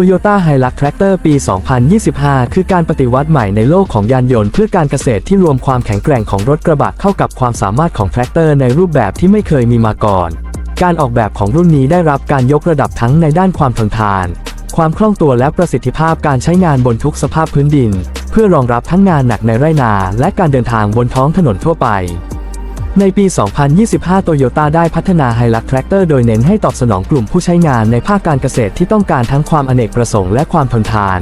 Toyota Hilux Tractor ปี 2025 คือการปฏิวัติใหม่ในโลกของยานยนต์เพื่อการเกษตรที่รวมความแข็งแกร่งของรถกระบะเข้ากับความสามารถของแทรกเตอร์ในรูปแบบที่ไม่เคยมีมาก่อน การออกแบบของรุ่นนี้ได้รับการยกระดับทั้งในด้านความทนทาน ความคล่องตัวและประสิทธิภาพการใช้งานบนทุกสภาพพื้นดิน เพื่อรองรับทั้งงานหนักในไร่นา และการเดินทางบนท้องถนนทั่วไป ในปี 2025โตโยต้าได้พัฒนา Hilux Tractor โดยเน้นให้ตอบสนองกลุ่มผู้ใช้งานในภาคการเกษตรที่ต้องการทั้งความอเนกประสงค์และความทนทาน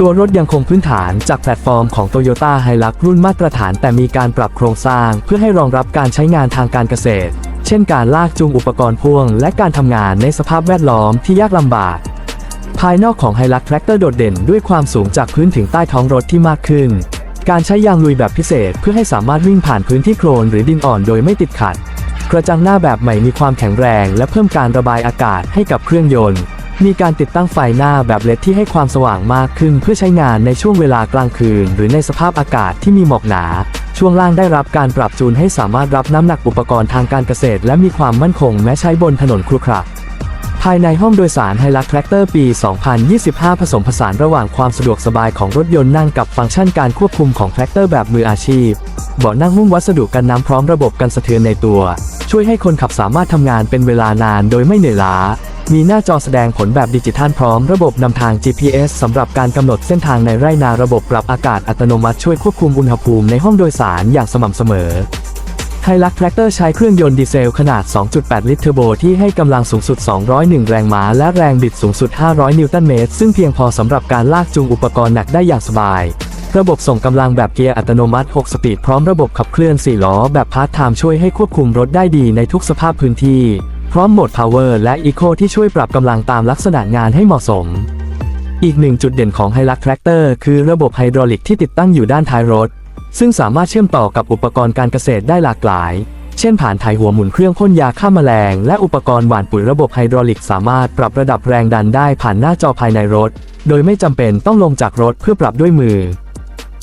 ตัวรถยังคงพื้นฐานจากแพลตฟอร์มของ Toyota Hilux รุ่นมาตรฐานแต่มีการปรับโครงสร้าง เพื่อให้รองรับการใช้งานทางการเกษตร เช่นการลากจูงอุปกรณ์พ่วง และการทำงานในสภาพแวดล้อมที่ยากลำบาก ภายนอกของ Hilux Tractor โดดเด่นด้วยความสูงจากพื้นถึงใต้ท้องรถที่มากขึ้น การใช้ยางลุยแบบพิเศษเพื่อให้สามารถวิ่งผ่านพื้นที่โคลนหรือดินอ่อนโดยไม่ติดขัด กระจังหน้าแบบใหม่มีความแข็งแรง และเพิ่มการระบายอากาศให้กับเครื่องยนต์ มีการติดตั้งไฟหน้าแบบเลดที่ให้ความสว่างมากขึ้น เพื่อใช้งานในช่วงเวลากลางคืน หรือในสภาพอากาศที่มีหมอกหนา ช่วงล่างได้รับการปรับจูนให้สามารถรับน้ำหนักอุปกรณ์ทางการเกษตร และมีความมั่นคงแม้ใช้บนถนนครุขระายในห้องโดยสาร Hilux Tractor ปี 2025 ผสมผสานระหว่างความสะดวกสบายของรถยนต์นั่งกับฟังก์ชันการควบคุมของแทรกเตอร์แบบมืออาชีพ เบาะนั่งหุ้มวัสดุกันน้ำพร้อมระบบกันสะเทือนในตัว ช่วยให้คนขับสามารถทำงานเป็นเวลานานโดยไม่เหนื่อยล้า มีหน้าจอแสดงผลแบบดิจิทัลพร้อมระบบนำทาง GPS สำหรับการกำหนดเส้นทางในไร่นาระบบปรับอากาศอัตโนมัติช่วยควบคุมอุณหภูมิในห้องโดยสารอย่างสม่ำเสมอ ไฮลักแทรกเตอร์ใช้เครื่องยนต์ดีเซลขนาด 2.8 ลิตรเทอร์โบที่ให้กำลังสูงสุด 201 แรงม้า และแรงบิดสูงสุด 500 นิวตันเมตร ซึ่งเพียงพอสำหรับการลากจูงอุปกรณ์หนักได้อย่างสบาย ระบบส่งกำลังแบบเกียร์อัตโนมัติ 6 สปีดพร้อมระบบขับเคลื่อน 4 ล้อ แบบพาร์ทไทม์ช่วยให้ควบคุมรถได้ดีในทุกสภาพพื้นที่ พร้อมโหมด Power และ Eco ที่ช่วยปรับกำลังตามลักษณะงานให้เหมาะสม อีกหนึ่งจุดเด่นของ Hilux Tractor คือระบบไฮดรอลิกที่ติดตั้งอยู่ด้านท้ายรถ ซึ่งสามารถเชื่อมต่อกับอุปกรณ์การเกษตรได้หลากหลาย เช่นผ่านถ่ายหัวหมุนเครื่องพ่นยาฆ่าแมลง และอุปกรณ์หว่านปุ๋ยระบบไฮดรอลิกสามารถปรับระดับแรงดันได้ผ่านหน้าจอภายในรถ โดยไม่จำเป็นต้องลงจากรถเพื่อปรับด้วยมือ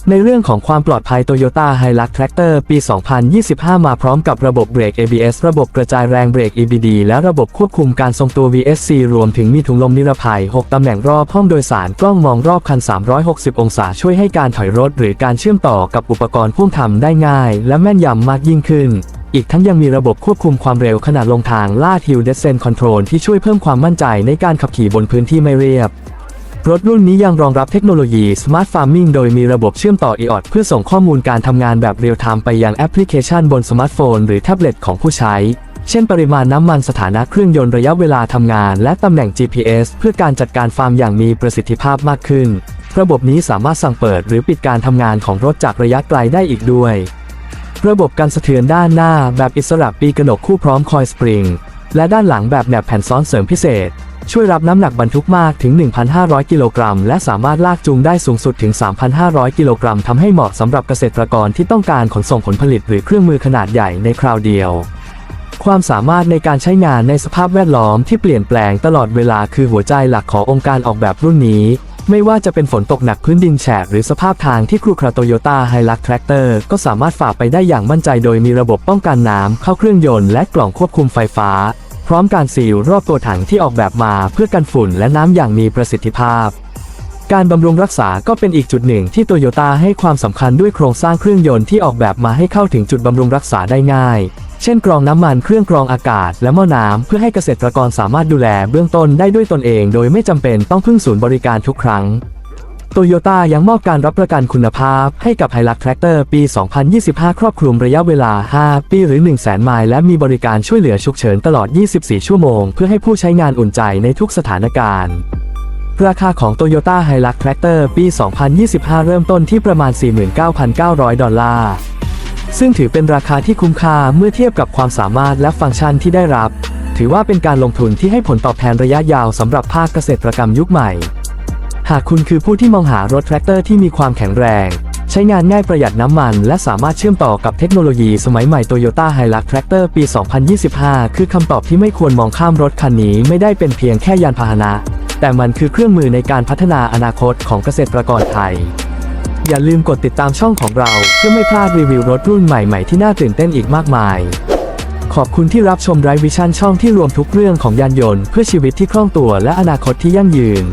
ในเรื่องของความปลอดภัย Toyota Hilux Tractor ปี 2025 มาพร้อมกับระบบเบรก ABS ระบบกระจายแรงเบรก EBD และระบบควบคุมการทรงตัว VSC รวมถึงมีถุงลมนิรภัย 6 ตำแหน่งรอบห้องโดยสารกล้องมองรอบคัน 360 องศาช่วยให้การถอยรถ หรือการเชื่อมต่อกับอุปกรณ์พ่วงทำได้ง่าย และแม่นยำมากยิ่งขึ้นอีกทั้งยังมีระบบควบคุมความเร็วขณะลงทางลาด Hill Descent Control ที่ช่วยเพิ่มความมั่นใจในการขับขี่บนพื้นที่ไม่เรียบ รถรุ่นนี้ยังรองรับเทคโนโลยี Smart Farming โดยมีระบบเชื่อมต่อ EOT เพื่อส่งข้อมูลการทำงานแบบเรียลไทม์ไปยังแอปพลิเคชันบนสมาร์ทโฟนหรือแท็บเล็ตของผู้ใช้ เช่นปริมาณน้ำมันสถานะเครื่องยนต์ระยะเวลาทำงาน และตำแหน่ง GPS เพื่อการจัดการฟาร์มอย่างมีประสิทธิภาพมากขึ้น ระบบนี้สามารถสั่งเปิดหรือปิดการทำงานของรถจากระยะไกลได้อีกด้วย ระบบการสะเทือนด้านหน้าแบบอิสระปีกระหนกคู่พร้อมคอยสปริงและด้านหลังแบบแหนบแผ่นซ้อนเสริมพิเศษ ช่วยรับน้ำหนักบรรทุกมากถึง 1,500 กิโลกรัม และสามารถลากจูงได้สูงสุดถึง 3,500 กิโลกรัมทำให้เหมาะสำหรับเกษตรกรที่ต้องการขนส่งผลผลิตหรือเครื่องมือขนาดใหญ่ในคราวเดียว ความสามารถในการใช้งานในสภาพแวดล้อมที่เปลี่ยนแปลงตลอดเวลาคือหัวใจหลักขององค์การออกแบบรุ่นนี้ ไม่ว่าจะเป็นฝนตกหนักพื้นดินแฉะหรือสภาพทางที่ครุขระโตโยต้าไฮลักแทรกเตอร์ก็สามารถฝ่าไปได้อย่างมั่นใจโดยมีระบบป้องกันน้ำเข้าเครื่องยนต์และกล่องควบคุมไฟฟ้า พร้อมการซีลรอบตัวถังที่ออกแบบมาเพื่อกันฝุ่นและน้ำอย่างมีประสิทธิภาพ การบำรุงรักษาก็เป็นอีกจุดหนึ่งที่โตโยต้าให้ความสำคัญด้วยโครงสร้างเครื่องยนต์ที่ออกแบบมาให้เข้าถึงจุดบำรุงรักษาได้ง่าย เช่นกรองน้ำมันเครื่องกรองอากาศและหม้อน้ำเพื่อให้เกษตรกรสามารถดูแลเบื้องต้นได้ด้วยตนเอง โดยไม่จำเป็นต้องพึ่งศูนย์บริการทุกครั้ง โตโยต้ายังมอบการรับประกันคุณภาพให้กับ Hilux Tractor ปี 2025 ครอบคลุมระยะเวลา 5 ปีหรือ 100,000ไมล์และมีบริการช่วยเหลือฉุกเฉินตลอด 24 ชั่วโมง เพื่อให้ผู้ใช้งานอุ่นใจในทุกสถานการณ์ราคาของ Toyota Hilux Tractor ปี 2025 เริ่มต้นที่ประมาณ 49,900 ดอลลาร์ ซึ่งถือเป็นราคาที่คุ้มค่าเมื่อเทียบกับความสามารถและฟังก์ชันที่ได้รับ ถือว่าเป็นการลงทุนที่ให้ผลตอบแทนระยะยาวสำหรับภาคเกษตรกรรมยุคใหม่ หากคุณคือผู้ที่มองหารถแทรกเตอร์ที่มีความแข็งแรง ใช้งานง่ายประหยัดน้ำมัน และสามารถเชื่อมต่อกับเทคโนโลยีสมัยใหม่ Toyota Hilux Tractor ปี 2025 คือคำตอบที่ไม่ควรมองข้ามรถคันนี้ไม่ได้เป็นเพียงแค่ยานพาหนะ แต่มันคือเครื่องมือในการพัฒนาอนาคตของเกษตรกรไทย อย่าลืมกดติดตามช่องของเรา เพื่อไม่พลาดรีวิวรถรุ่นใหม่ๆที่น่าตื่นเต้นอีกมากมาย ขอบคุณที่รับชมไรวิชั่นช่องที่รวมทุกเรื่องของยานยนต์ เพื่อชีวิตที่คล่องตัวและอนาคตที่ยั่งยืน